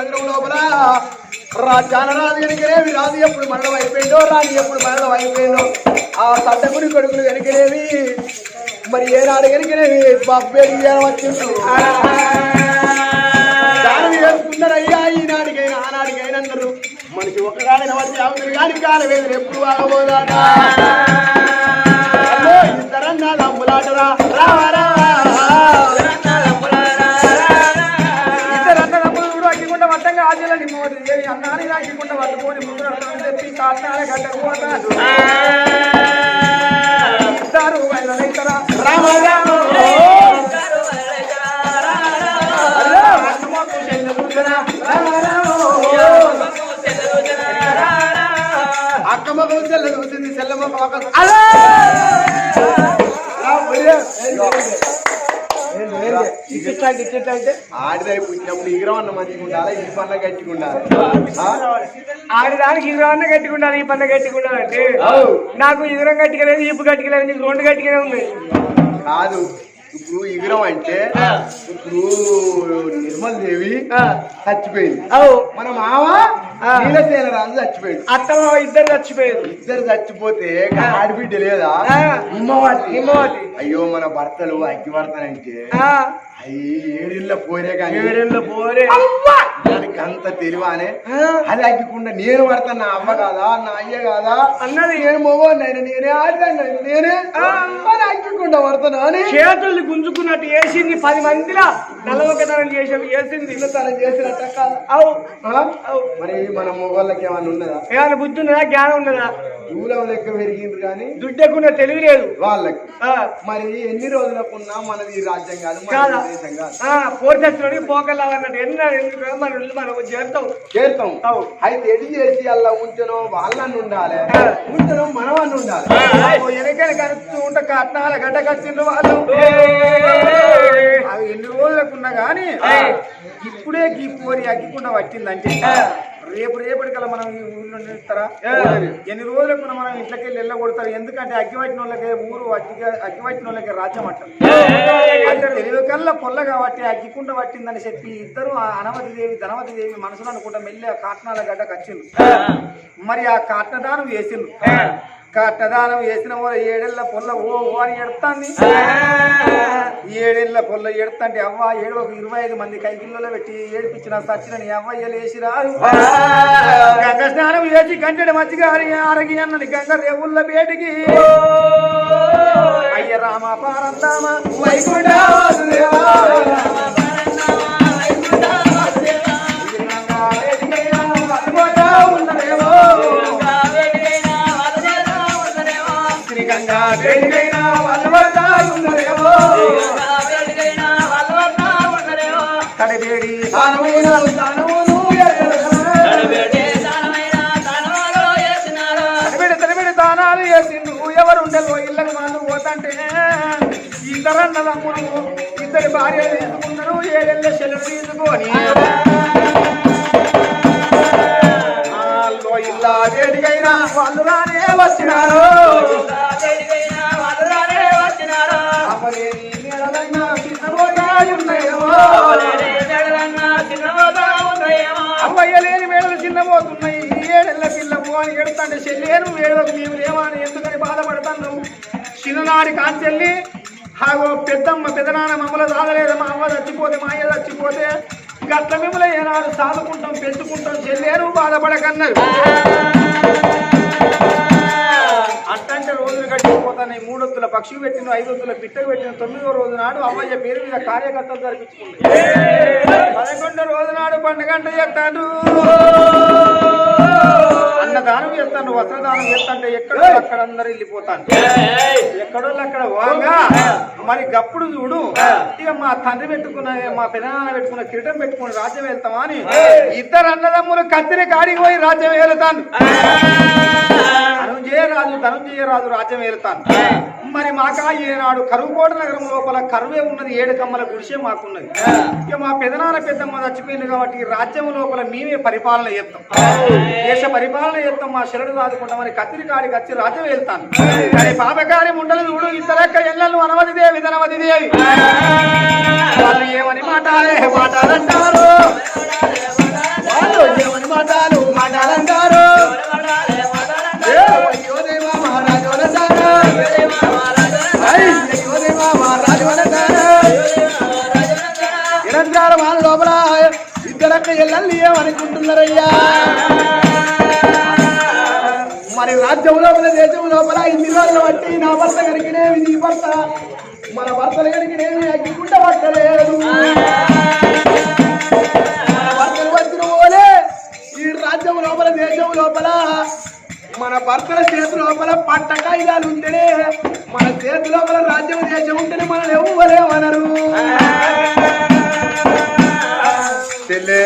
నగరం లోపల. రాజాన రాజు రాజు ఎప్పుడు మరణం అయిపోయిందో రాజు ఎప్పుడు మరణం అయిపోయిందో. ఆ సడ్డగుడి కొడుకులు వెనకనేవి మరి ఏనాడు వెనకనేవి బబ్బేడి వచ్చింది దానం చేసుకున్నారయ్యా ఈనాడికైనా ఆనాడికైనా అన్నారు మనిషి ఒక్కగానే వచ్చి అవుతుంది కానీ కాల వేదన ఎప్పుడు ఆగబోదాట. ఇద్దరన్నా దమ్ములాటరా రావా రావా. ఆజలని మోది ఏ పట్టుకొని ముందు రథం తెప్పి కాట్నాల గడ్డకు పోతాడు ఇద్దరు బయలుదేరుతారా రామ రామ అక్కమ్మ చెల్ల చూసింది చెల్లమ్మ ఇచ్చిట్లా ఇచ్చిట్లా అయితే? ఆడిదై పుట్టినప్పుడు ఇగరం అన్న మంచిగా ఉండాలి? ఈ పనుల గట్టిగా ఉండాలి? ఆడదానికి ఇగురన్న గట్టికుండాలి ఈ పన్న గట్టికుండాలంటే అవు. నాకు ఇగురం గట్టికలేదు ఇప్పు గట్టికలేదు నీకు రెండు గట్టిగానే ఉన్నాయి. కాదు. ఇప్పుడు ఇగరం అంటే ఇప్పుడు నిర్మల్ దేవి. చచ్చిపోయింది. మన మామ నీలసేన రాజు చచ్చిపోయింది అత్తమ్మ ఇద్దరు చచ్చిపోయారు. ఇద్దరు చచ్చిపోతే ఆడబిడ్డ లేదా. ఇమ్మవాటి నిమ్మవాటి. అయ్యో మన భర్తలు అగ్గి పడతానంటే అయ్యి ఏడిళ్ళ పోరే కానీ. ఏడేళ్ళ పోరే దానికి అంత తెలివానే. అది అగ్గికుండా నేను పడతాను నా అమ్మ కాదా నా అయ్య కాదా? అన్నది. నేను మొగోడినైనా నేనే ఆడదాన్ని నేనే. అని అగ్గికుండా పడతాను అని. చేతుల్ని గుంజుకున్నట్టు వేసింది పది మందిలా. నల్లవకతనం చేసి వేసింది. తనం చేసినట్ట కాదా? అవు. మరి మన మొగోళ్ళకి ఏమన్నా ఉన్నదా? ఏమైనా బుద్ధి ఉన్నదా? జ్ఞానం ఉన్నదా? దూలం లెక్క పెరిగిండ్రు కానీ దుడ్డకున్న తెలివి లేదు. వాళ్ళకి. మరి ఎన్ని రోజులకున్నా మనది ఈ రాజ్యం కాదు మన? దేశం కాదు. పోర్చచ్చుని పోకల్లా అన్నట్టు ఎన్న మన మనం చేస్తాం చేస్తాం అవు. అయితే ఎడి చేసి అలా ఉంచను వాళ్ళని ఉండాలి. ఉంచను మనవన్నీ ఉండాలి. వెనకని కలుస్తూ ఉంటే కట్నాల గడ్డ కచ్చిండ్రు వాళ్ళు. అవి ఎన్ని రోజులకున్నా గానీ ఇప్పుడే ఈ పోరి అగ్గికుండా వచ్చిందంటే రేపు రేపటికల్లా మనం ఈ ఊళ్ళో ఇస్తారా ఎన్ని రోజులకున్నా మనం ఇంట్లోకి వెళ్ళి వెళ్ళగొడతారు ఎందుకంటే అగ్గి పట్టిన వాళ్ళకే ఊరు అగ్గి అగ్గి పట్టిన వాళ్ళకే రాజ్యం అంటారు అంటే తెలివి కల్లా పొల్ల కాబట్టి అగ్గికుండ పట్టిందని చెప్పి ఇద్దరు ఆ అనవతి దేవి ధనవతి దేవి మనసులో అనుకుంటా మెల్లి ఆ కాట్నాల గడ్డకు వచ్చిండు మరి ఆ కాట్నదానం వేసిండు కట్టదానం వేసిన వాళ్ళ ఏడేళ్ళ పొల్ల ఓ ఓ అని ఎడతాంది. ఏడేళ్ళ పొల్ల ఎడతంటే అవ్వ ఏడు ఒక ఇరవై ఐదు మంది కైకిల్లో పెట్టి ఏడిపించిన సచ్చినని అవ్వ లేచి గంగ స్నానం వేసి గంటడి మజ్జిగ అరగి అన్నది గంగ రేవుళ్ళ బేటికి. అయ్య రామ పారందామ వైకుంఠ ఇద్దరి భార్యలు ఏడెళ్ళ తీసుకొని. వాళ్ళు వాళ్ళు రానే వచ్చినారు అమ్మయ్య లేని వేళలు చిన్నబోతున్నాయి ఏడెళ్ళ పిల్లము అని ఎడుతుంటే చెల్లేను వేడకు మేము లేవా అని ఎందుకని బాధపడతాను చిన్ననాడి కాంచెల్లి హాగో పెద్దమ్మ పెదనాన్న మమ్మల్ని సాగలేదు మా అమ్మ చచ్చిపోతే మా అయ్య చచ్చిపోతే. గట్ల మిమ్మల్ని ఏనాడు సాదుకుంటాం పెంచుకుంటాం చెల్లేరు బాధపడకన్నారు అట్టంటే రోజులు గడిచిపోతున్నాయి. మూడొత్తుల పక్షి పెట్టిన ఐదొత్తుల పిట్టకు పెట్టిన తొమ్మిదో రోజు నాడు అమ్మయ్య పేరు మీద కార్యకర్తలు జరిపించుకుంది పదకొండో రోజు నాడు పండుగంట చెప్తాడు. అన్నదానం చేస్తాను వస్త్రదానం చేస్తాంటే ఎక్కడో అక్కడ అందరు వెళ్ళిపోతాను ఎక్కడో అక్కడ వాగా మరి గప్పుడు చూడు ఇక మా తండ్రి పెట్టుకున్న మా పెదనాన్న పెట్టుకున్న కిరీటం పెట్టుకుని రాజ్యం వెళ్తామా అని ఇద్దరు అన్నదమ్ములు కత్తిరి కాడికి పోయి రాజ్యం వెళ్తాను ధనుంజయ రాజు ధనుంజయ రాజు రాజ్యం వెళ్తాను మరి మాకా ఈనాడు కరువుకోట నగరం లోపల కరువే ఉన్నది ఏడు కమ్మల గుడిసే మాకున్నది. ఇక మా పెదనాన్న పెద్దమ్మ చచ్చిపోయింది కాబట్టి ఈ రాజ్యం లోపల మేమే పరిపాలన చేస్తాం. దేశ పరిపాలన చేస్తాం మా శరణు దాదుకుంటామని కత్తిరి కాడికి వచ్చి రాజ్యం వెళ్తాను కానీ పాపకారి ముండలు చూడు ఇద్దరక్క ఎల్లలు అనవది దేవి ధనవది దేవి. వాళ్ళు ఏమని మాటాలే మాటాలంటారు? ఎల్లల్లి ఏమనుకుంటున్నారయ్యా మరి రాజ్యం లోపల దేశం లోపల ఇన్ని రోజులు బట్టి నా భర్త కనుకనేవి నీ భర్త మన భర్తలు కనుకనేవి అగ్గికుంట పట్టలేదు మన భర్తలు వచ్చిన పోలే. ఈ రాజ్యం లోపల దేశం లోపల మన భర్తల చేతి లోపల పట్ట కాయిదాలు ఉంటేనే మన చేతి లోపల రాజ్యం దేశం ఉంటేనే మనల్ని ఎవ్వరేమనరు చెల్లే.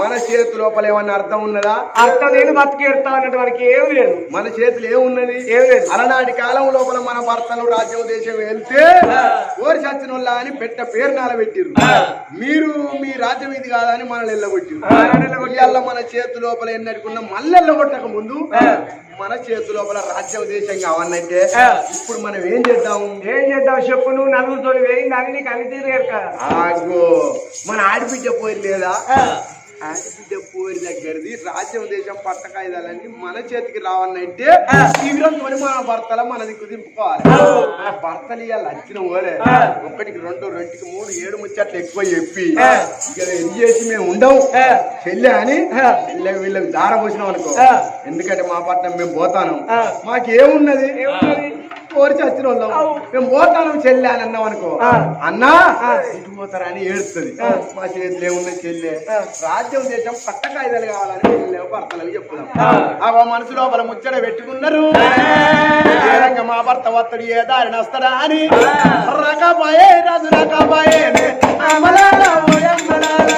మన చేతి లోపల ఏమన్నా అర్థం ఉన్నదా? అర్థం నేను బతికేరుతా అన్నట్టు వాడికి ఏమి లేదు. మన చేతిలో ఏమున్నది? ఏం లేదు. అలనాటి కాలం లోపల మన భర్తలు రాజ్యం దేశం వెళ్తే ఓరి సచ్చిన వాళ్ళ అని పెట్ట పేరు నాలబెట్టిర్రు. మీరు మీ రాజ్యం ఇది కాదని మనల్ని ఎల్లగొట్టిర్రు. ఇవాళ మన చేతి లోపల ఎన్నట్టుకున్న మళ్ళీ ఎల్లగొట్టక ముందు మన చేతి లోపల రాజ్యం దేశం కావాలంటే ఇప్పుడు మనం ఏం చేద్దాము? ఏం చేద్దాం చెప్పు నువ్వు నలుగురితో వేయింది అని నీకు అన్ని తీరు ఆగో. మన ఆడబిడ్డ పోయి లేదా ఆడబిడ్డ పోయి దగ్గరది రాజ్యం దేశం పట్ట కాయిదాలన్నీ మన చేతికి రావాలంటే తీవ్రంతో మన భర్తల మన దిక్కు దింపుకోవాలి. భర్తలు ఇవాళ వచ్చిన ఓలే. ఒకటికి రెండు రెండుకి మూడు ఏడు ముచ్చట్లు ఎక్కువ చెప్పి ఇక ఏం చేసి మేము ఉండవు. చెల్లె అని చెల్లె వీళ్ళకి దార పోసినాం అనుకో. ఎందుకంటే మా పట్నం మేము పోతాను. మాకేమున్నది? కోరి చచ్చిన వాళ్ళం. మేము పోతాను చెల్లె అని అన్నాం అనుకో. అన్నా ఇటు పోతారా అని ఏడుస్తుంది మా చేతిలో ఏమున్నది చెల్లె. రాజ్యం దేశం పట్ట కాయిదాలు కావాలని చెల్లె భర్తలకు చెప్పుదాం ఆ. మనసు లోపల ముచ్చట పెట్టుకున్నారు. మా భర్త వత్తడు ఏ దారిని వస్తాడా అని. రకబాయే రాజు రకబాయే అమలాల ఓయమ్మలాల.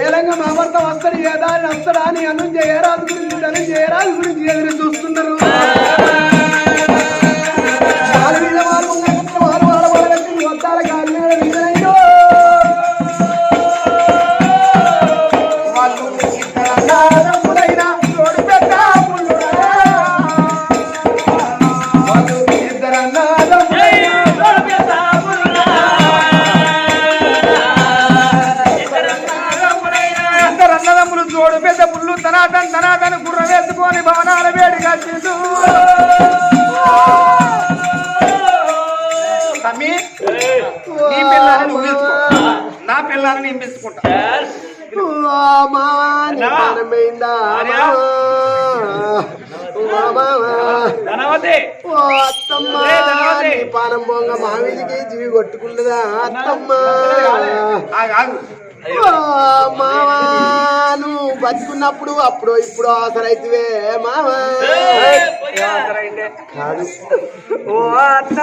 ఏలంగా మా భర్త వస్తాడు ఏ దారిని వస్తాడా అని అన్నం చేయరాజు గురించి అన్నం చేయరాజు గురించి ఎదురు చూస్తున్నారు. నా పిల్లని నేను పిలుచుకుంటా ధనవతి. ఏ ధనవతి? పానం పొంగ మామిడికి జీవి కొట్టుకుంటుందా అత్తమ్మ. ఆగు, ఆగు. ఓ మావా నువ్వు బతుకున్నప్పుడు అప్పుడు ఇప్పుడు అవసరైతే మావా. కాదు. ఓ అత్త.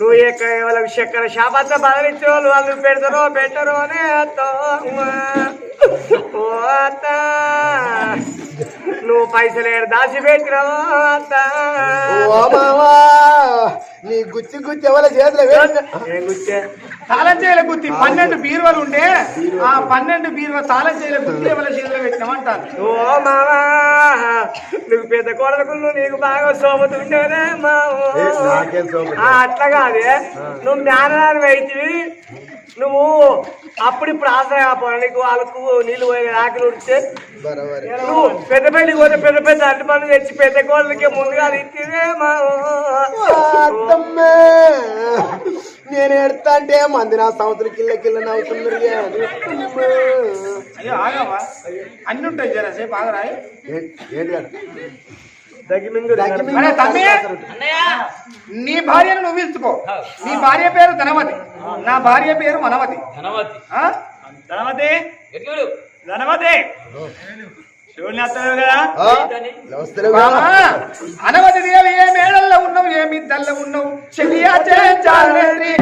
నువ్వు ఏ కేవలం చక్కెర శాపంతా బదిలిచ్చే వాళ్ళు వాళ్ళు పెడతారో పెట్టరో అనే అత్త. నువ్వు పైసలు దాచి పెట్టినావో అత్త. ఓ మావా నీ గుచ్చి గుచ్చి ఎవరి చేతిలో గుచ్చే? తాళం చేయలే గుత్తి పన్నెండు బీరువలు ఉండే ఆ పన్నెండు బీరువ తాళం చేయలే గుత్తి ఎవరి చేతిలో పెట్టినామంటాను ఓ మావా నువ్వు పెద్ద కొడలకు నీకు బాగా సోమతి? ఆ, అట్లా కాదే. నువ్వు జ్ఞానాన్ని వైద్యువి నువ్వు అప్పుడిప్పుడు ఆశ్రయ కాపోరా నీకు వాళ్ళకు నీళ్ళు పోయి ఆకలి ఉడితే నువ్వు పెద్ద పెళ్ళికి పోతే పెద్ద పెద్ద అడ్డు పనులు తెచ్చి పెద్ద కోళ్ళకి ముందుగా మావో అత్తమ్మ. నేను ఎడతా అంటే మంది నా సంవత్సరం కిల్ల కిల్ల నవ్వుతున్నారు అయ్యో ఆగవా? అన్ని ఉంటాయి జరా సేపు ఏంటి తమ్మి! నీ భార్యను నువ్వు ఇచ్చుకో. నీ భార్య పేరు ధనవతి. నా భార్య పేరు మనవతి. ధనవతి. ఆ? ధనవతి? ధనవతి! దేవి ఏ మేడల్లో ఉన్నావు ఏ మిద్దల్లో ఉన్నావు? చెలియా చేయాలి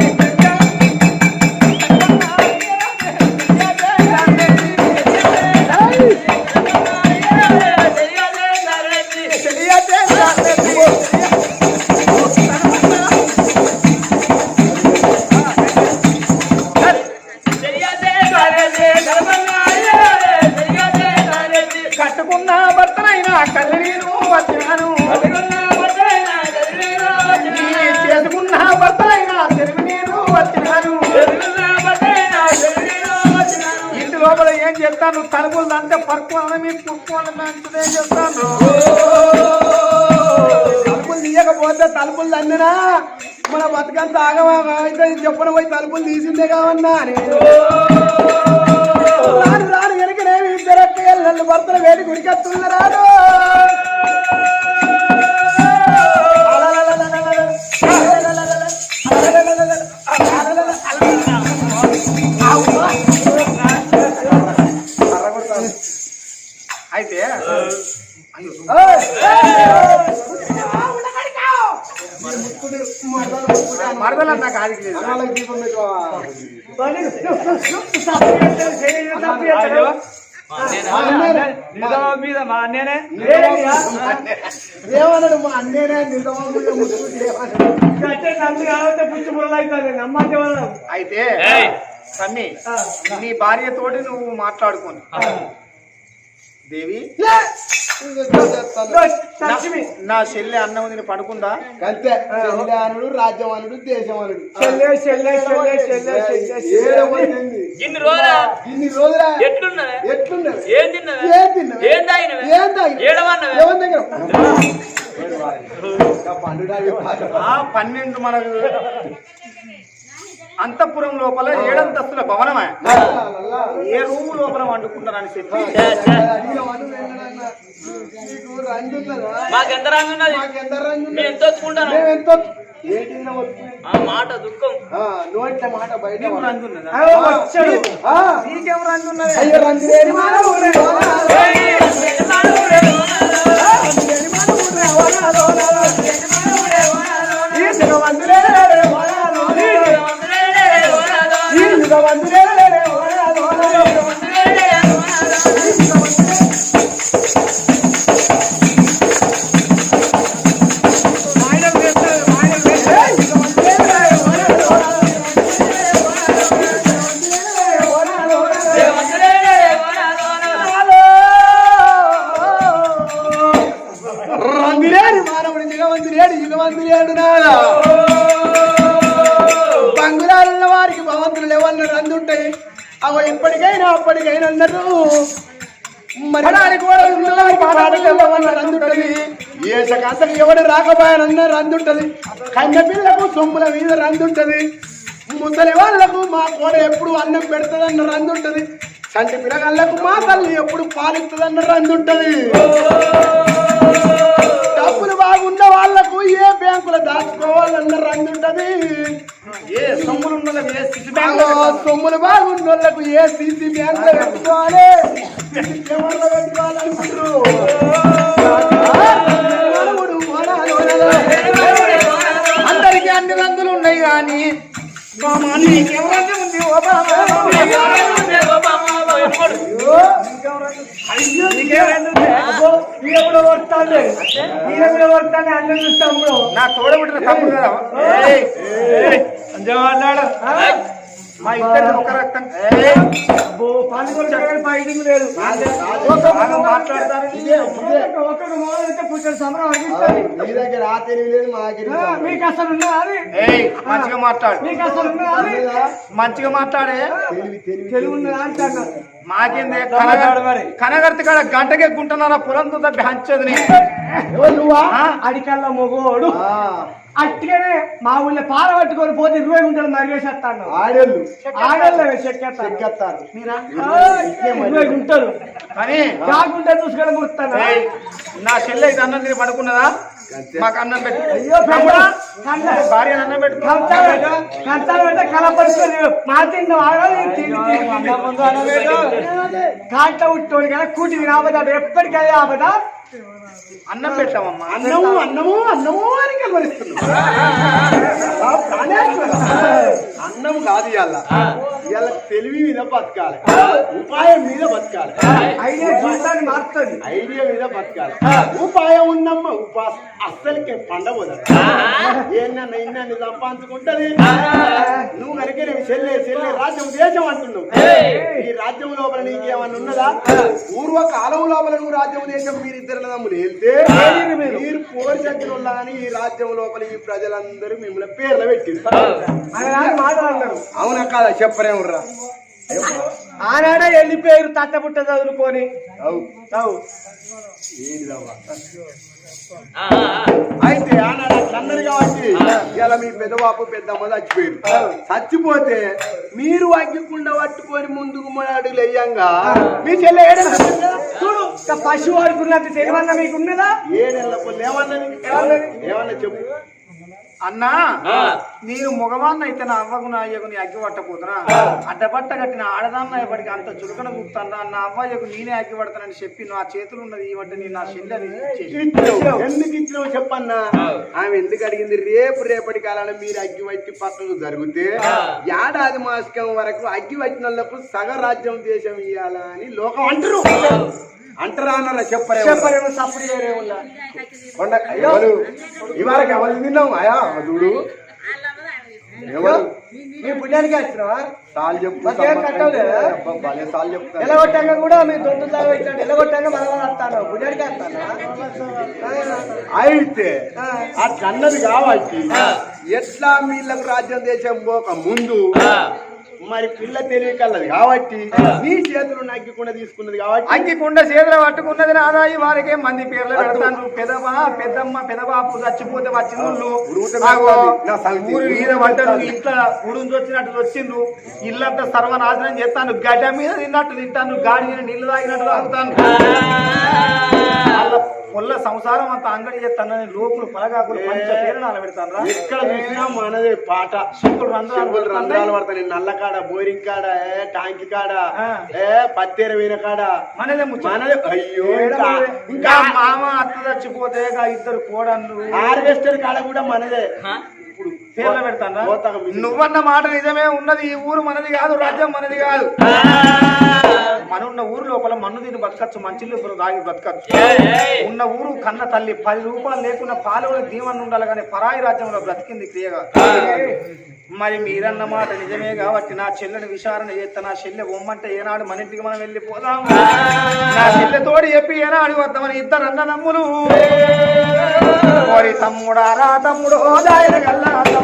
తీయకపోతే తలుపులు తండినా మన బతుకంత ఆగమా? అయితే చెప్పన పోయి తలుపులు తీసిందే కావన్నా? రాను రాను వెనకనేమి ఇద్దరు నన్ను భర్తలు వేడి గుడికెత్తున్నారాడు అయితే మరదలు పెట్టుకోవా మీద మా అన్నేనే ఏమన్నాడు మా అన్నేనే నిజమా ముట్టుకుంటే ఏమన్నాడు పుచ్చి వాళ్ళు అయితే సన్ని నీ భార్యతోటి నువ్వు మాట్లాడుకోను. దేవి? నా- నా చెల్లె అన్నం తిని పడుకుందా? అంతే. చెల్లె చెల్లె చెల్లె చెల్లె చెల్లె ఇన్ని రోజులా? ఇన్ని రోజుల? ఏం ఏం? ఏం ఏం ఎవరి దగ్గర? ఇంకా పండుగ పాట. ఆ పన్నెండు మన అంతఃపురం లోపల ఏడంతస్తుల భవనమే. ఏ రూము లోపల వండుకుంటారని చెప్పి? మాకెంత రంగు ఉన్నది? ఎంత మాట దుఃఖం. ఆ, నోట్ల మాట బయట నీకేం రంగు ఉన్నది అయ్యో రంగు ఉంటాయి అవ ఇప్పటికైనా అప్పటికైనా అన్నారు మరణానికి కూడా ఏ సకాంతకు ఎవడు రాకపోయానన్న రందుంటది. కన్నె సొమ్ముల మీద రందుంటది. ముసలి వాళ్ళకు మా కోడ ఎప్పుడు అన్నం పెడుతుందన్న రందుంటది. చంటి పిల్లగాళ్ళకు మా తల్లి ఎప్పుడు పాలిస్తుందన్న రందుంటది. డబ్బులు బాగున్న వాళ్ళకు ఏ బ్యాంకులో దాచుకోవాలన్న రంగు ఉంటది. ఏ సొమ్ములు సొమ్ములు బాగున్న వాళ్ళకు ఏ సీసీ బ్యాంక్ పెట్టుకోవాలి. అందరికి అన్ని రంగులు ఉన్నాయి కానీ మా ఉంది ఓ బాబా? అయ్యో, నీకేం రంగు ఉంది? అబ్బో, ఈ ఎప్పుడో వస్తాడు ఈ ఎప్పుడో వస్తాడు అన్నం చూస్తాము నా తోడబుట్టిన తమ్ముడు కదా? మా ఇద్దరు ఒక రక్తం ఫైటింగ్ లేదు బాగా మాట్లాడతారు ఇదే, ఇదే. ఒక్కరు మొదలైతే పుట్టిన సమరం అనిపిస్తుంది మీ దగ్గర ఆ తెలివి లేదు మా దగ్గర ఆ, మీకు అసలు ఉన్నదా అది ఏయ్ మంచిగా మాట్లాడు మీకు అసలు ఉన్నదా అది మంచిగా మాట్లాడే తెలివి ఉన్నదా అంటాను మాకేందే. కనగర్తి కాడ గంటకే గుంటున్నారా పొలం నువ్వా అడికల్లా మొగోడు అట్టిగానే మా ఊళ్ళో పాల పట్టుకొని పోతే ఇరవై గుంటలు మరిగేసేస్తాను ఆడోళ్ళు. ఆడల్లో చెక్కేస్తాను. చెక్కేస్తారు ఇరవై గుంటలు. కానీ కాకుండా చూసుకొని ముడతాను నా చెల్లె ఇది అన్నం తిని పడుకున్నదా? మాకు అన్నం పెట్టు. అయ్యో భార్య అన్నం పెట్టు. కంచాలు అంటే కలపడుతుంది మా తిన్న ఆడాలి కాంట ఉట్టోడు కదా కూటికి రాబదా ఎప్పటికీ ఆబదా అన్నం పెట్టామమ్మా అన్నము అన్నము అన్నము అని ప్రాణేశ్వర. అన్నం కాదు ఇవాళ. ఇవాళ తెలివి మీద బతకాలి. ఉపాయం మీద బతకాలి. ఐడియా జీవితాన్ని మారుతుంది ఐడియా మీద బతకాలి. ఉపాయం ఉన్నమ్మ ఉపాస. అస్సలకే పండబోదు ఏమన్నా ఇన్నాన్ని సంపాదించుకుంటది. నువ్వు కనుక నేను చెల్లె చెల్లె రాజ్యం దేశం అంటున్నావు. ఈ రాజ్యం లోపల నీకేమన్నా ఉన్నదా? పూర్వ కాలం లోపల నువ్వు రాజ్యం దేశం మీరిద్దరు తమ్ములు వెళ్తే మీరు పోరి కానీ ఈ రాజ్యం లోపల ఈ ప్రజలందరూ మిమ్మల్ని పేర్లు పెట్టింది అని మాట్లాడతారు అవునా కాదా? చెప్పరేముర్రా ఆనాడే వెళ్ళిపోయారు తట్టబుట్ట చదువుకొని. ఆ, ఆ, ఆ. అయితే ఆనాడు అన్నారు కాబట్టి ఇలా మీ పెద్దవాపు పెద్దమ్మ చచ్చిపోయారు. చచ్చిపోతే మీరు అగ్గికుండా పట్టుకొని ముందుకు అడుగులు వెయ్యంగా మీ చెల్లె ఏడెళ్ళ చూడు. పశువు అనుకున్నట్టు తెలివన్న మీకు ఉన్నదా ఏడెళ్ళ ఏమన్నది? ఏమన్నా చెప్పు. అన్నా. నేను మగవాన్ని అయితే నా అవ్వకు నా అయ్యకు నీ అగ్గి పట్టపోతున్నా అడ్డపట్ట కట్టిన ఆడదాన్న ఇప్పటికి అంత చులకన కూపుతాను నా అవ్వయ్యకు నేనే అగ్గి పడతానని చెప్పి నా చేతులు ఉన్నది ఈ వంట నేను నా చెల్లెని. ఎందుకు ఇచ్చినావు చెప్పన్నా? ఆమె ఎందుకు అడిగింది? రేపు రేపటి కాలాన మీరు అగ్గి వచ్చి పట్టులు జరిగితే ఏడాది మాసకం వరకు అగ్గి వచ్చిన వాళ్ళకు సగ రాజ్యం దేశం ఇయ్యాలా అని లోకం అంటారు. అంటారా అన్నారా చెప్పరే చెప్పరేమో సప్పుడు కొండ ఎవరు ఇవాళ ఎవరు తిన్నావు? అయా చూడు. ఎవరు? మీ పుణ్యానికి వచ్చినావా? సాల్ చెప్పు భలే సాల్ కూడా మీ దొడ్డు దాగా పెట్టాడు. మన వస్తాను. పుణ్యానికి వస్తానా? అయితే అట్లా అన్నది కాబట్టి ఎట్లా వీళ్ళకు రాజ్యం దేశం పోక ముందు మరి పిల్ల తెలియకల్లది కాబట్టి నీ చేతులు నగ్గికుండా తీసుకున్నది కాబట్టి అగ్గి కుండ చేతులు పట్టుకున్నది నాదాయి వారికే మంది పేర్లు పెడతాను. పెదవా పెద్దమ్మ పెదబాపు చచ్చిపోతే వచ్చిండు ఉరుకుతే పోతుంది. నా సంగతి. ఊరు మీద ఇంట్లో ఉడుంచి వచ్చినట్టు వచ్చిండు ఇల్లంతా సర్వనాశనం చేస్తాను. గడ్డ మీద తిన్నట్టు తింటాను. గాడి మీద నీళ్ళు తాగినట్టు తాగుతాను. పొల్ల సంసారం అంతా అంగడి చేస్తాను లోపులు పలగాకులు పంచ చూసినా మనదే పాట. సింపుల్ రంధ్రాలు రంధ్రాలు పడతాయి. నల్ల కాడ బోరింగ్ కాడ ఏ ట్యాంక్ కాడ. ఏ పత్తేర వీన కాడ. మనదే మనదే అయ్యో ఇంకా మామ అత్త చచ్చిపోతే ఇద్దరు కోడన్లు హార్వెస్టర్ కాడ కూడా మనదే. పేర్లు పెడతాను. నువ్వన్న మాట నిజమే ఉన్నది ఈ ఊరు మనది కాదు రాజ్యం మనది కాదు. మనున్న ఊరు లోపల మన్ను తిని బతకచ్చు మంచి లోపల దాగి బతకచ్చు. ఉన్న ఊరు కన్న తల్లి పది రూపాయలు లేకుండా పాలు దీవన్న ఉండాలి కానీ పరాయి రాజ్యంలో బ్రతికింది క్రియగా. మరి మీరన్న మాట నిజమే కాబట్టి నా చెల్లెని విచారణ చేస్తా నా చెల్లె బొమ్మంటే ఏనాడు మన ఇంటికి మనం వెళ్ళిపోదాం. నా చెల్లె తోడి చెప్పి ఏనాడు వద్దామని ఇద్దరు అన్న నమ్ములు ఓరి తమ్ముడా రా తమ్ముడు దాయన గల్లా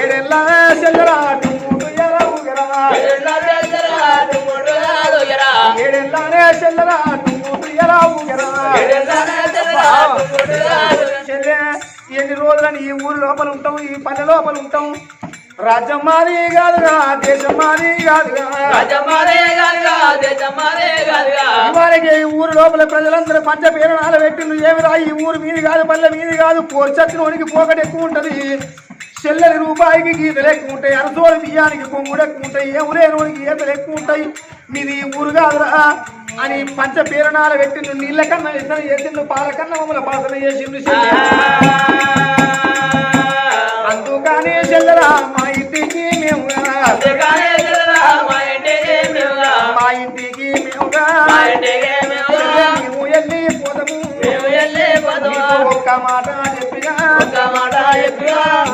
ఏడెల్లా చెల్లెరా టిమ్ముడు ఎరా ఊగరా ఏడెల్లానే చెల్లెరా టిమ్ముడు ఎరా ఊగరా చెల్లె ఎన్ని రోజులని ఈ ఊరు లోపల ఉంటాం ఈ పల్లె లోపల ఉంటాం రాజ్యం మాది కాదుగా దేశం మాది కాదుగా ఇవాళకి ఈ ఊరు లోపల ప్రజలందరూ పంచ పేరణాలు పెట్టిండు ఏమిరా ఈ ఊరు మీది కాదు పల్లె మీది కాదు. పోర్చచ్చినోనికి పోకటి ఎక్కువ ఉంటది. చెల్లెలి రూపాయికి గీతలు ఎక్కువ ఉంటాయి. అరసోడు బియ్యానికి పొంగుడు ఎక్కువ ఉంటాయి. ఎవరేనోనికి ఈతలు ఎక్కువ ఉంటాయి. మీది ఊరు కాదురా అని పంచ పేరణాలు పెట్టిండు నీళ్ళ కన్నా ఇతను చేసిండు పాల కన్నా మమ్మల్ని పాసన చేసిండు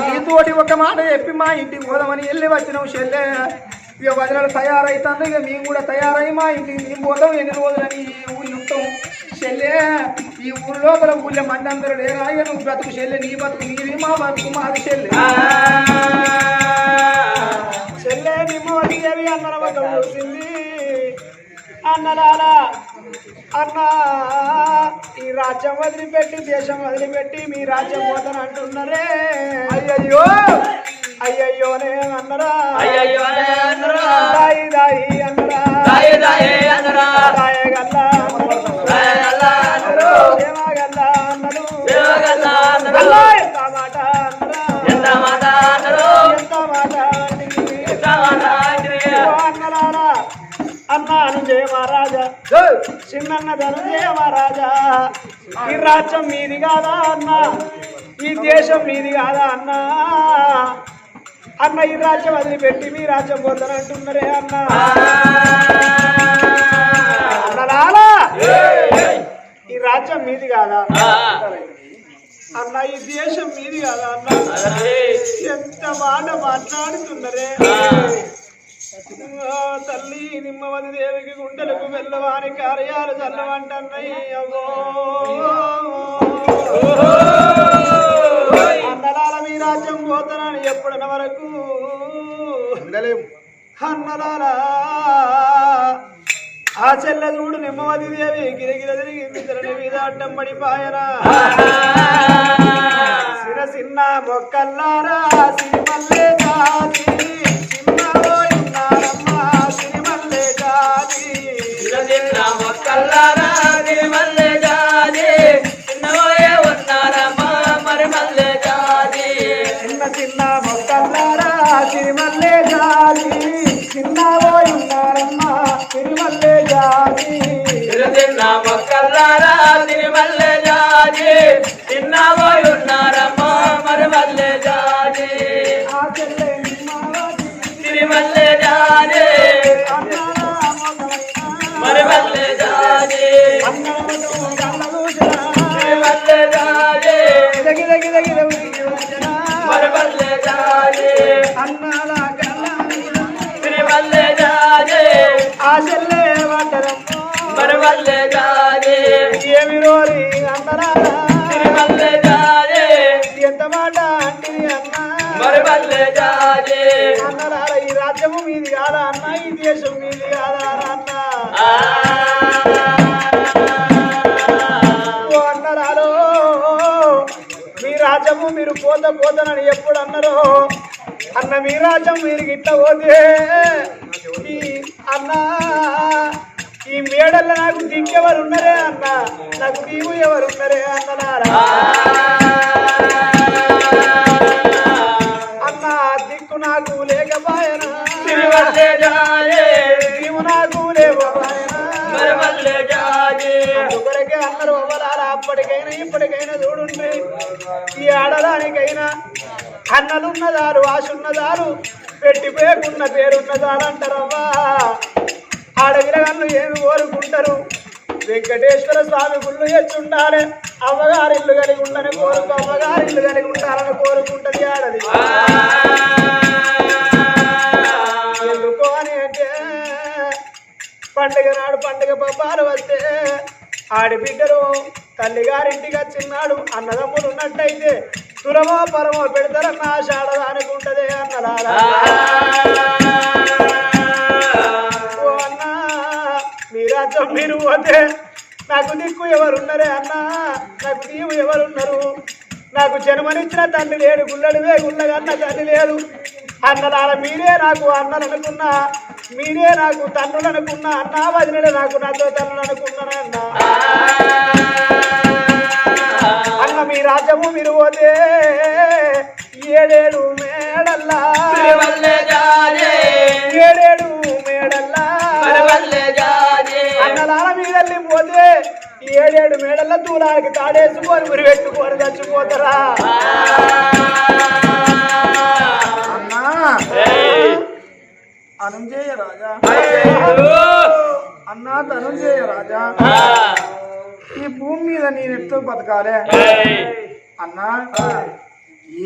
నీతోటి ఒక మాట చెప్పి మా ఇంటికి పోదామని వెళ్ళి వచ్చినాం చెల్లె. ఇక వదిలేడు తయారైతాను ఇక మేము కూడా తయారై మా ఇంటికి మేము పోతాం. ఎన్ని రోజులని ఊళ్ళు ఉంటాం చెల్లె ఈ ఊరు లోపల ఊళ్ళో మంది అందరూ లేరా? ఇక నువ్వు బ్రతుకు చెల్లె నీ బతుకు నీది మా బతుకు మాది చెల్లె. చెల్లె నీ మోదీ అవి అన్నరవక వచ్చింది అన్నలాలా అన్న ఈ రాజ్యం వదిలిపెట్టి దేశం వదిలిపెట్టి మీ రాజ్యం పోతాను అంటున్నారే. అయ్యయ్యో! అయ్యయ్యోనే అన్నరా? దాయి దాయి అన్నరా? దాయగల్లా అన్నరు దేవగల్లా అన్నరు అల్లా ఎంత జయ మహారాజా చిన్న ధనంజయ మహారాజా ఈ రాజ్యం మీది కాదా అన్న? ఈ దేశం నీది కాదా అన్నా? అన్న ఈ రాజ్యం వదిలిపెట్టి మీ రాజ్యం పోతానంటున్నారే అన్న. అన్నలాలా ఈ రాజ్యం మీది కాదా? అన్న ఈ దేశం మీది కాదా అన్న? ఎంత మాట మాట్లాడుతున్నారే? తల్లి నిమ్మవది దేవికి గుండెలకు వెళ్ళవాని కార్యాలు చల్లవంటన్నయ్యవో అన్నలాల మీ రాజ్యం పోతానని ఎప్పుడన వరకు అన్నలాల ఆ చెల్ల చూడు నిమ్మవది దేవి గిరగిర తిరిగింది తెరని మీద అడ్డం పడిపాయనా సిర సిన్న మొక్కల్లారా సిరిమల్లే జాతి చిన్న మొక్కల్లారా అన్నరాలో. మీ రాజ్యము మీరు పోత పోతనని ఎప్పుడు అన్నారు? అన్న మీ రాజ్యం మీరు గిట్ల పోతే ఈ అన్న ఈ మేడల్లో నాకు దిక్కెవరు ఉన్నారే అన్న? నాకు నీవు ఎవరు ఉన్నరే అన్ననారా అన్న దిక్కు నాకు లేకపోయనా? అప్పటికైనా ఇప్పటికైనా చూడుండ్రి. ఈ ఆడదానికైనా అన్నలున్నదారు ఆశున్నదారు పెట్టిపోయకున్న పేరున్నదారు అంటారవ్వా ఆడవిరగన్ను ఏమి కోరుకుంటారు? వెంకటేశ్వర స్వామి గుళ్ళు ఎచ్చుండాలి అవ్వగారి ఇల్లు కలిగి ఉండని కోరుకు అవ్వగారి ఇల్లు కలిగి ఉండాలని కోరుకుంటది ఆడది. ఎందుకు అని అంటే పండుగ నాడు పండుగ పబ్బాలు వస్తే ఆడబిడ్డలు తల్లిగారింటికి చిన్నాడు అన్నదమ్ములు ఉన్నట్టయితే తురమో పరమో పెడతారన్న ఆశ ఉంటదే అన్నలారా అన్న మీ మీరు పోతే నాకు దిక్కు ఎవరున్నరే అన్న నాకు దీవు ఎవరున్నారు? నాకు జన్మనిచ్చిన తండ్రి లేడు గుల్లడివే గుల్లగన్న తండ్రి లేదు. అన్నలాల మీరే నాకు అన్నలు అనుకున్నా మీరే నాకు తండ్రులు అనుకున్నా అన్న వదిలే నాకు నాతో తండ్రులు అనుకున్నాను అన్న. అన్న మీ రాజ్యము మీరు పోతే ఏడేడు మేడల్లా? ఏడేడు మేడల్లా? మరి అన్నలాల మీదల్లి పోతే ఏడేడు మేడల దూరానికి తాడేసుకొని ఉరి పెట్టుకొని చచ్చిపోతారా? అనుంజేయ రాజా. అన్నా ధనుంజేయ రాజా. ఈ భూమి మీద నేను ఎట్లా బతకాలే? అన్నా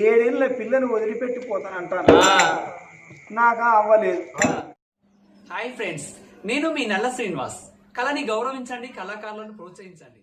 ఏడేళ్ళ పిల్లని వదిలిపెట్టి పోతానంటాను. నాకు అవ్వలేదు హాయ్ ఫ్రెండ్స్ నేను మీ నల్ల శ్రీనివాస్. కళని గౌరవించండి కళాకారులను ప్రోత్సహించండి.